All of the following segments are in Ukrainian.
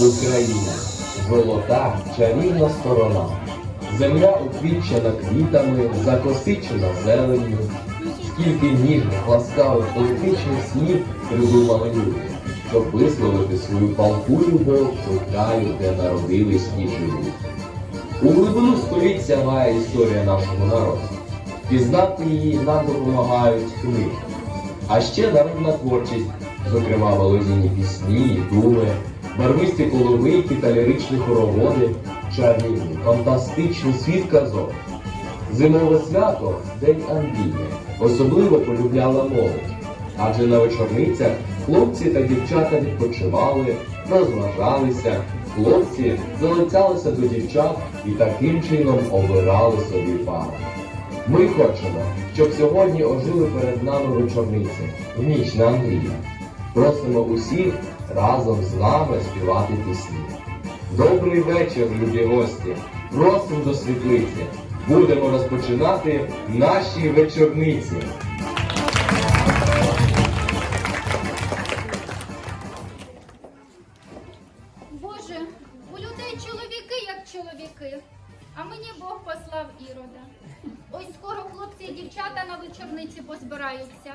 Україна, золота чарівна сторона. Земля уквітчена квітами, закосичена зеленню. Скільки ніжних, ласкавих, поетичних слів придумали люди, щоб висловити свою палку любов до краю, де народились і живуть. У глибину століть сягає історія нашого народу. Пізнати її нам допомагають книги. А ще народна творчість, зокрема володінні пісні, і думи, барвисті коловики та ліричні хороводи, чарівний, фантастичний світ казок. Зимове свято День Андрія особливо полюбляла молодь, адже на вечорницях хлопці та дівчата відпочивали, розважалися, хлопці залицялися до дівчат і таким чином обирали собі пару. Ми хочемо, щоб сьогодні ожили перед нами вечорниці в ніч на Андрія. Просимо усіх разом з нами співати пісні. Добрий вечір, любі гості! Просимо до світлиці. Будемо розпочинати наші вечорниці. Боже, у людей чоловіки як чоловіки, а мені Бог послав ірода. Ось скоро хлопці і дівчата на вечорниці позбираються,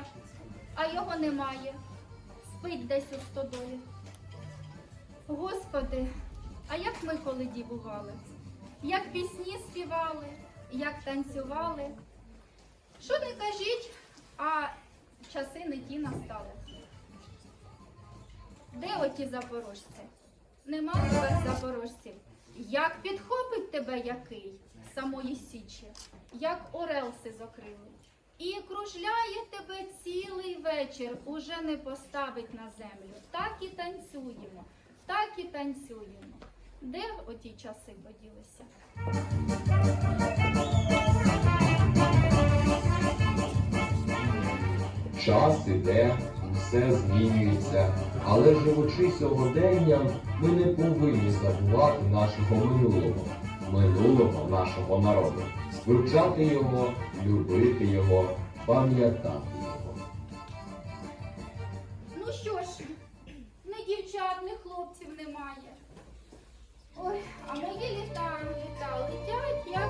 а його немає. Спить десь у стодолі. Господи, а як ми коли дівували? Як пісні співали, як танцювали. Що не кажіть, а часи не ті настали. Де оті запорожці? Нема тепер запорожців. Як підхопить тебе який самої січі, як орелси закрили, і кружляє тебе цілий вечір, уже не поставить на землю. Так і танцюємо, так і танцюємо. Де оті часи поділися? Час іде, все змінюється, але живучи сьогоденням, ми не повинні забувати нашого минулого, минулого нашого народу, вивчати його, любити його, пам'ятати а мої літа, літа летять, як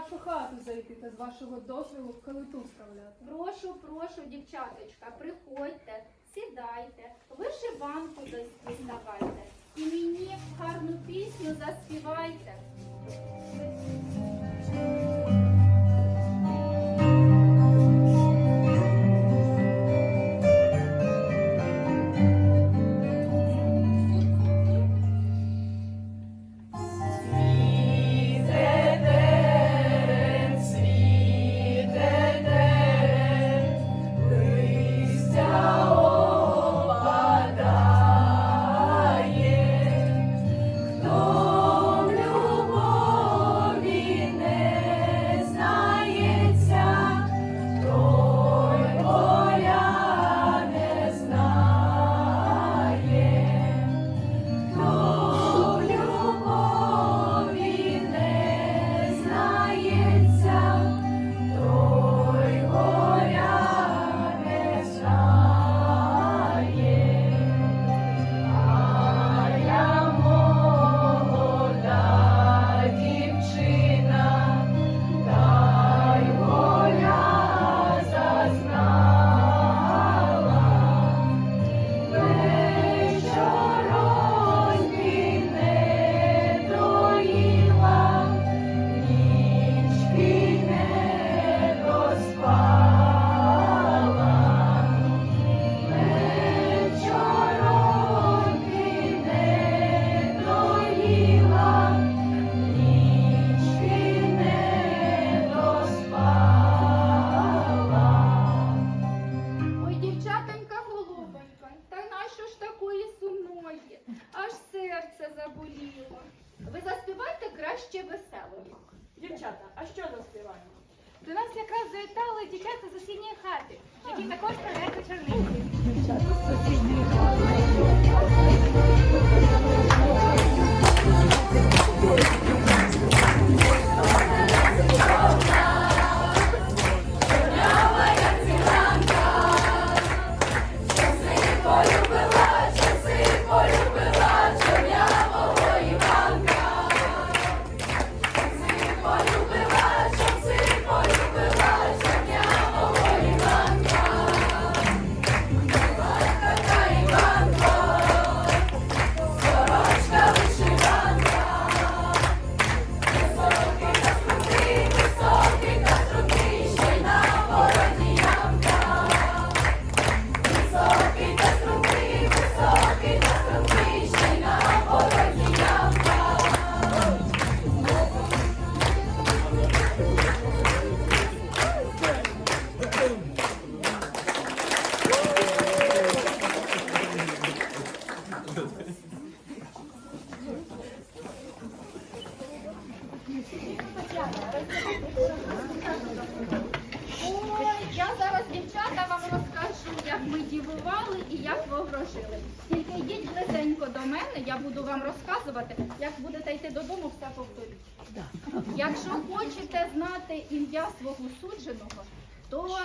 вашу хату зайти та з вашого дозволу калиту вставляти. Прошу, прошу, дівчаточка, приходьте, сідайте, вишиванку дос- діставайте і мені гарну пісню заспівайте. моє, аж серце заболіло. Ви заспівайте краще весело. Дівчата, а що заспіваємо? До нас якраз завітали дівчата з сусідньої хати, які також передають черниці. Дівчата з сусідньої хати.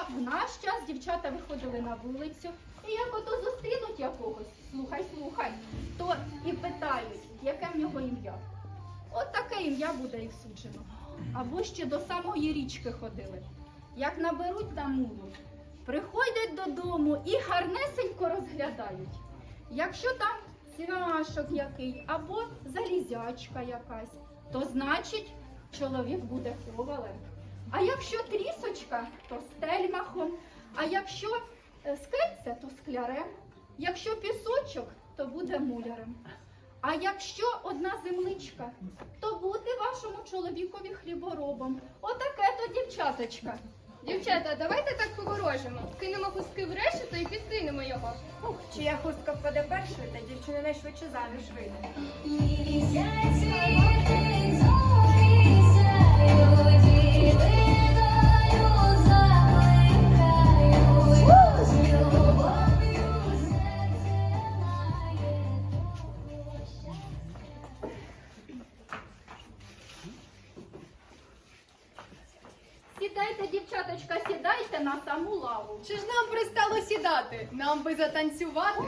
В наш час дівчата виходили на вулицю, і як ото зустрінуть якогось, слухай, слухай, то і питають, яке в нього ім'я. От таке ім'я буде і в судженого. Або ще до самої річки ходили. Як наберуть на мулу, приходять додому і гарнесенько розглядають. Якщо там цвяшок який або залізячка якась, то значить чоловік буде ковалем. А якщо трісочка, то стельмахом. А якщо е, скельце, то склярем. Якщо пісочок, то буде мулярем. А якщо одна земличка, то бути вашому чоловікові хліборобом. Отаке то дівчаточка. Дівчата, давайте так поворожимо. Кинемо хустки в решето і підкинемо його. Ух, чия хустка впаде першою, та дівчина найшвидше заміж вийде. Би затанцювати.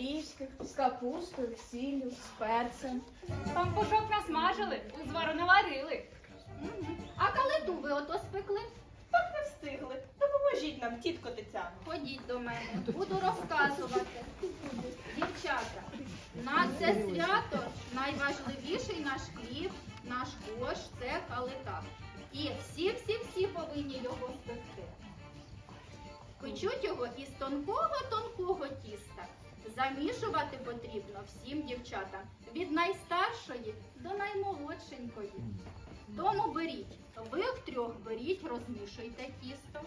Звичайних, з капустою, сіллю, з перцем. Пампушок насмажили, узвару наварили. А калиту ви ото спекли? Так не встигли. Допоможіть нам, тітко Тетяно. Ходіть до мене, буду розказувати. Дівчата, на це свято найважливіший наш хліб, наш кош це калита. І всі-всі-всі повинні його спекти. Печуть його із тонкого-тонкого тіста. Замішувати потрібно всім дівчатам від найстаршої до наймолодшенької. Тому беріть, ви втрьох беріть, розмішуйте тісто.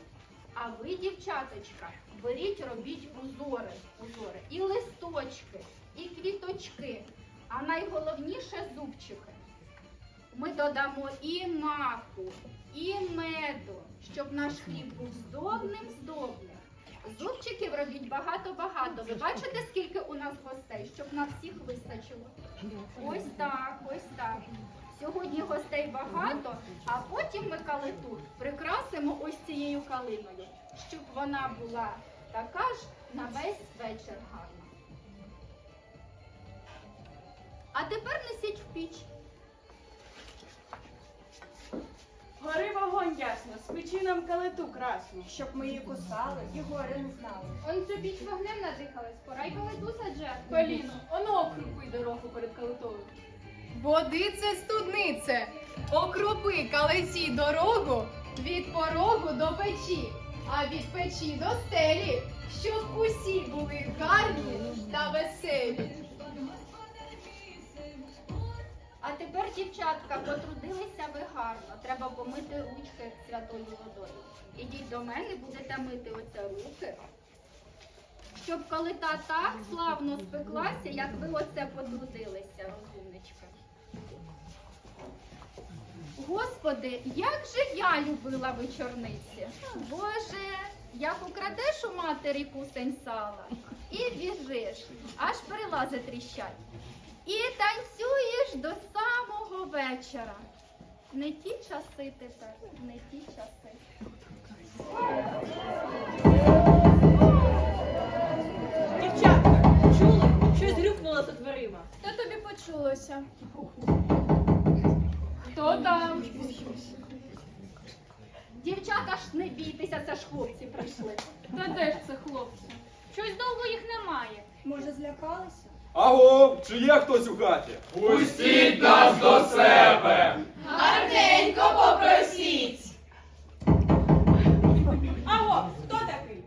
А ви, дівчаточка, беріть, робіть узори, узори, і листочки, і квіточки, а найголовніше зубчики. Ми додамо і маку, і меду, щоб наш хліб був здобним, здобним. Зубчиків робіть багато-багато. Ви бачите, скільки у нас гостей, щоб на всіх вистачило? Ось так, ось так. Сьогодні гостей багато, а потім ми калиту прикрасимо ось цією калиною, щоб вона була така ж на весь вечір гарна. А тепер несіть в піч. Гори вогонь ясно, спечи нам калиту красну, щоб ми її кусали і гори не знали. Он цю піч вогнем надихались, пора й калиту саджати. Поліно, оно окрупуй дорогу перед калитою. Води це студнице, окропи калиці дорогу від порогу до печі, а від печі до стелі, щоб усі були гарні та веселі. А тепер, дівчатка, потрудилися ви гарно. Треба помити ручки святою водою. Ідіть до мене, будете мити оце руки. Щоб калита так славно спеклася, як ви оце потрудилися, розумничка. Господи, як же я любила вечорниці. Боже, як украдеш у матері кусень сала і біжиш, аж перелази тріщать. І танцюєш до самого вечора. Не ті часи тепер, не ті часи. Дівчатка, чули? Щось грюкнуло за дверима. Хто тобі почулося? Хто там? Дівчата ж не бійтеся, це ж хлопці прийшли. Та де ж це хлопці? Щось довго їх немає. Може, злякалися? Аго, чи є хтось у хаті? Пустіть нас до себе! Аго, хто такий?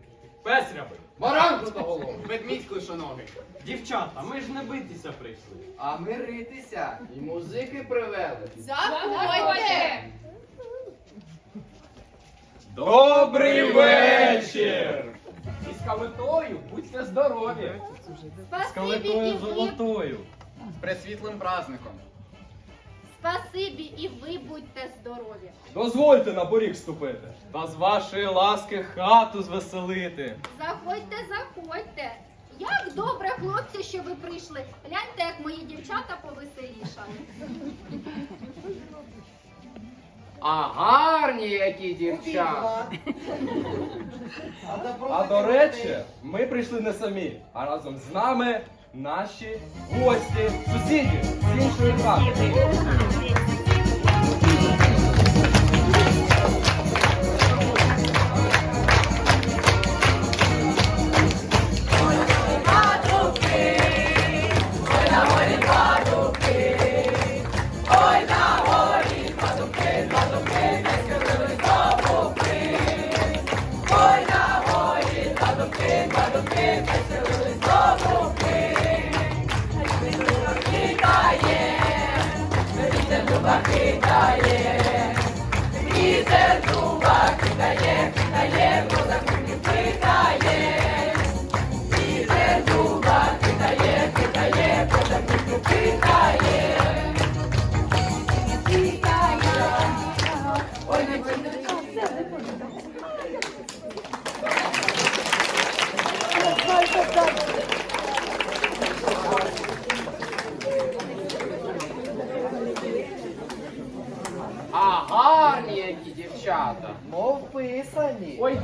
Песряби! Баран голову, ведмідь клишоногий. Дівчата, ми ж не битися прийшли. А миритися і музики привели. Заходьте! Добрий вечір! З калитою будьте здорові! Спасибі і ви, З пресвітлим праздником. спасибі і ви будьте здорові. Дозвольте на поріг ступити. Та з вашої ласки хату звеселити. Заходьте, заходьте. Як добре, хлопці, що ви прийшли. Гляньте, як мої дівчата повеселішали. А гарні які дівчата. А до речі, ми прийшли не самі, а разом з нами наші гості, сусіди з іншої хати.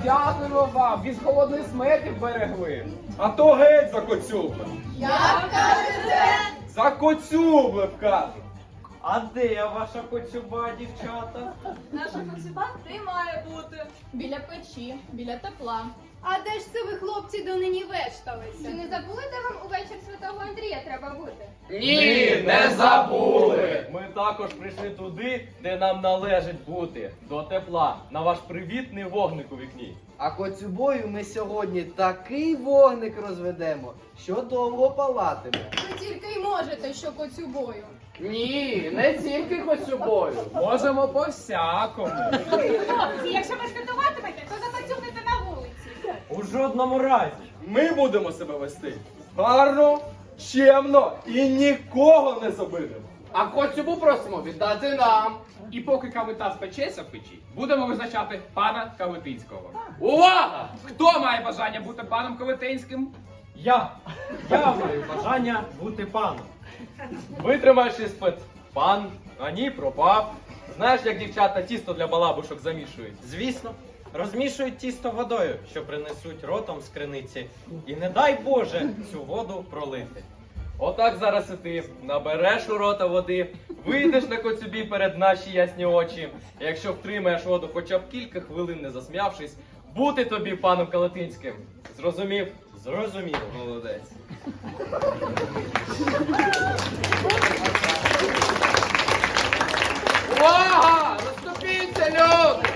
Дякуємо вам, від холодної смерті берегли. А то геть за коцюбли. Як кажете? За коцюбли, кажу. А де ваша коцюба, дівчата? Наша коцюба ти має бути біля печі, біля тепла. А де ж це ви, хлопці, донині вешталися? Чи не забули, де вам увечір святого Андрія треба бути? Ні, не забули. Ми також прийшли туди, де нам належить бути, до тепла, на ваш привітний вогник у вікні. А коцюбою ми сьогодні такий вогник розведемо, що довго палатиме. Ви тільки й можете, що коцюбою. Ні, не тільки коцюбою. Можемо по всякому. Хлопці, якщо ви шкодуватимете, то запацюкнете на вулиці. У жодному разі. Ми будемо себе вести гарно, чемно і нікого не забидемо. А коцюбу просимо віддати нам. І поки кавита спечеться в печі, будемо визначати пана Кавитинського. Увага! Хто має бажання бути паном Кавитинським? Я. Я маю бажання бути паном. Витримаєш іспит, пан, а ні, пропав. Знаєш, як дівчата тісто для балабушок замішують? Звісно, розмішують тісто водою, що принесуть ротом з криниці. І не дай Боже цю воду пролити. Отак зараз і ти набереш у рота води, вийдеш на коцюбі перед наші ясні очі. Якщо втримаєш воду хоча б кілька хвилин, не засмявшись, бути тобі паном Калатинським. Зрозумів? Зрозуміло. Молодець. Увага! Розступіться, люди!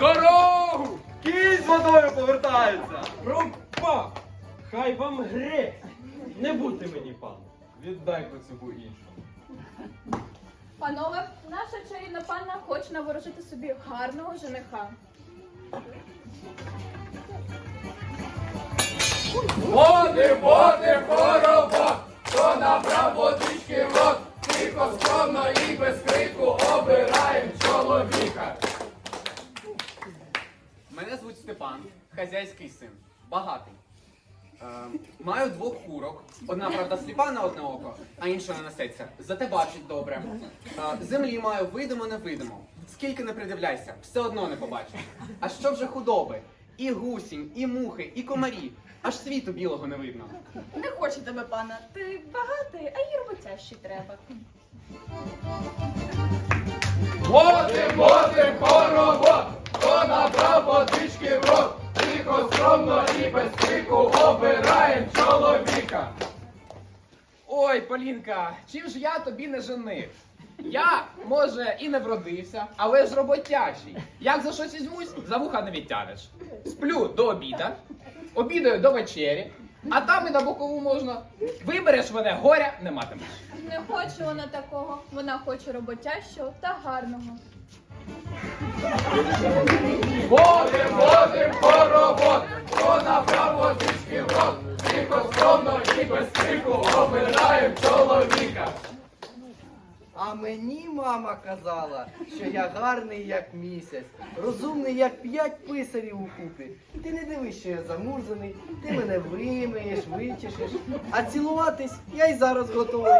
Дорогу! Кінь з водою повертається! Пропа! Хай вам грець! Не бути мені паном. Віддай коцюбу іншому. Панове, наша чарівна панна хоче наворожити собі гарного жениха. Води, води, хоровод, хто набрав водички в рот, тихо, скромно і без крику обираєм чоловіка. Мене звуть Степан, хазяйський син, багатий. Е, маю двох курок. Одна, правда, сліпа на одне око, а інша не несеться. Зате бачить добре. Е, землі маю видимо, не видимо. Скільки не придивляйся, все одно не побачиш. А що вже худоби? І гусінь, і мухи, і комарі. Аж світу білого не видно. Не хоче тебе, пана. Ти багатий, а їй роботящий треба. Води, води, хоровод, хто набрав водички в рот, тихо, скромно і без крику обираєм чоловіка. Ой, Полінка, чим ж я тобі не женив? Я, може, і не вродився, але ж роботячий. Як за щось візьмусь, за вуха не відтянеш. Сплю до обіда, обідаю до вечері, а там і на бокову можна. Вибереш мене, горя не матимеш. Не хоче вона такого, вона хоче роботящого та гарного. Води, води, хоровод, хто набрав водички в рот, тихо, скромно і без крику обираєм чоловіка. А мені мама казала, що я гарний як місяць, розумний як п'ять писарів у купі. Ти не дивись, що я замурзаний, ти мене вимиєш, вичешеш, а цілуватись я й зараз готовий.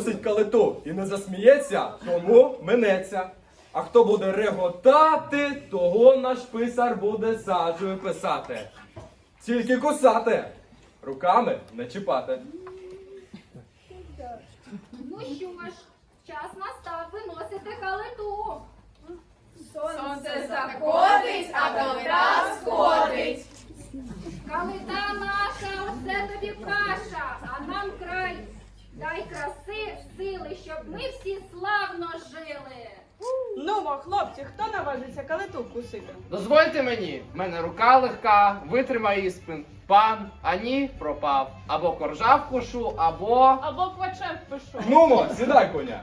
Друзі! Калиту і не засміється, тому минеться. А хто буде реготати, того наш писар буде саджею писати. Тільки кусати, руками не чіпати. Ну що ж, час настав виносити калиту. Сонце заходить, а калита сходить. Калита наша, оце тобі каша, а нам край. Дай краси, сили, щоб ми всі славно жили. Ну, мо, хлопці, хто наважиться калиту вкусити? Дозвольте мені, в мене рука легка, витримай іспин. Пан, а ні, пропав. Або коржа вкушу, або. Або квачем пишу. Нумо, сідай коня.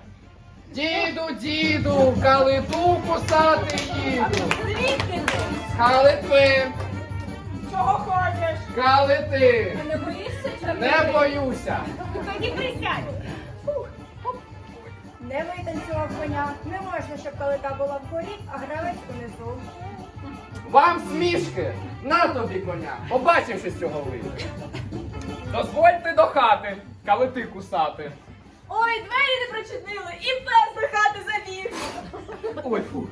Діду, діду, калиту кусати їду. Звідки ти? Калитви, Чого ходиш? калити. Не боїшся Не боюся. Тоді присядь. Не витанцював коня. Не можна, щоб калита була вгорі, а гравець унизу. Вам смішки. На тобі коня. Побачив, що з цього вийде. Дозвольте до хати, калити кусати. Ой, двері не прочинили, і пес до хати забіг. Ой, фу.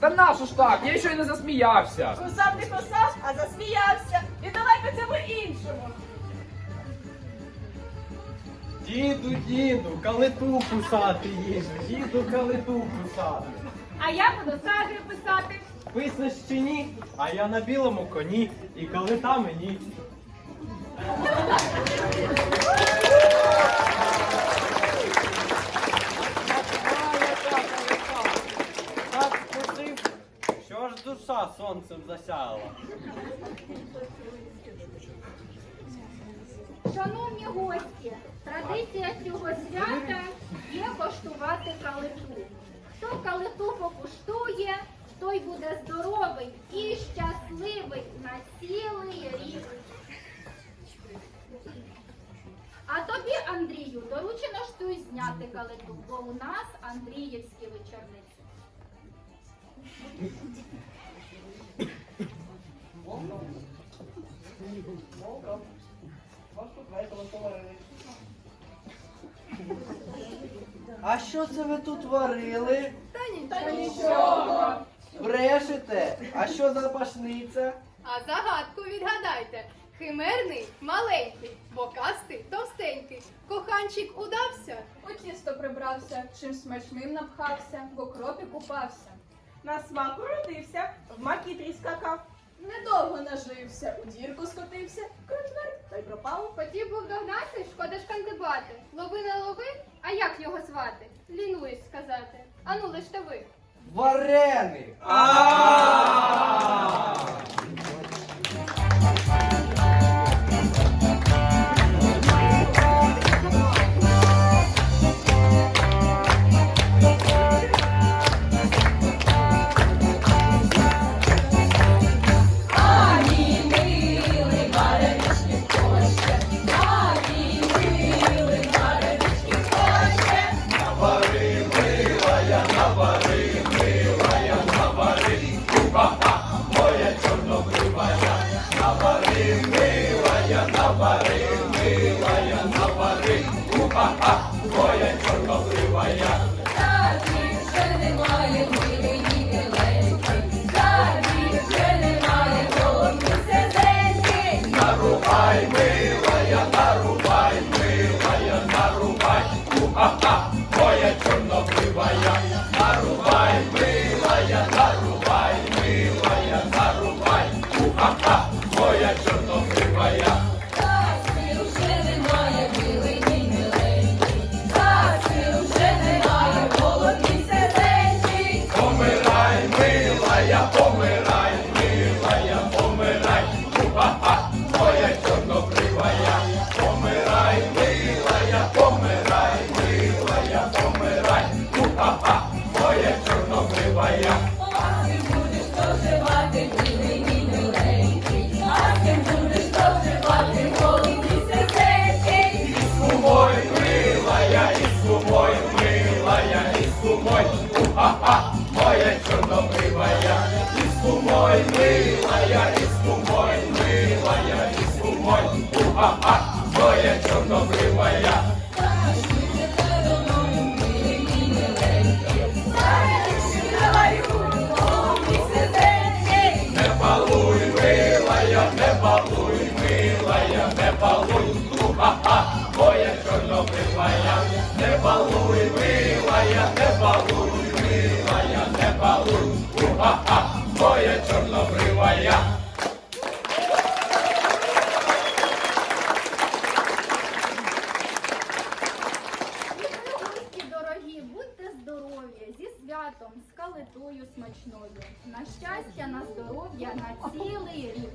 Та нащо ж так? Я ще й не засміявся. Кусав не кусав, а засміявся. І давай по цьому іншому. Діду, діду, калиту кусати їжу, діду, калиту кусати. А я буду саджею писати. Писнеш чи ні, а я на білому коні, і калита мені. Так скусив, сонцем засяяла. Шановні гості, традиція цього свята є коштувати калиту. Хто калиту покуштує, той буде здоровий і щасливий на цілий рік. А тобі, Андрію, доручено ж тут зняти калиту, бо у нас Андріївські вечорниці. А що це ви тут варили? Та нічого. Брешете? А що за пашниця? А загадку відгадайте. Химерний маленький, бокастий товстенький. Коханчик удався. У тісто прибрався, чим смачним напхався, в окропі купався. На смак уродився, в макітрі скакав. Недовго нажився, у дірку скотився, крутверть, та й пропав. Хотів був догнати, шкода ж кандибати. Лови не лови, а як його звати? Лінуюсь сказати. Ану, лиште ви. Вареник! 二二 щастя, на здоров'я, на цілий рік.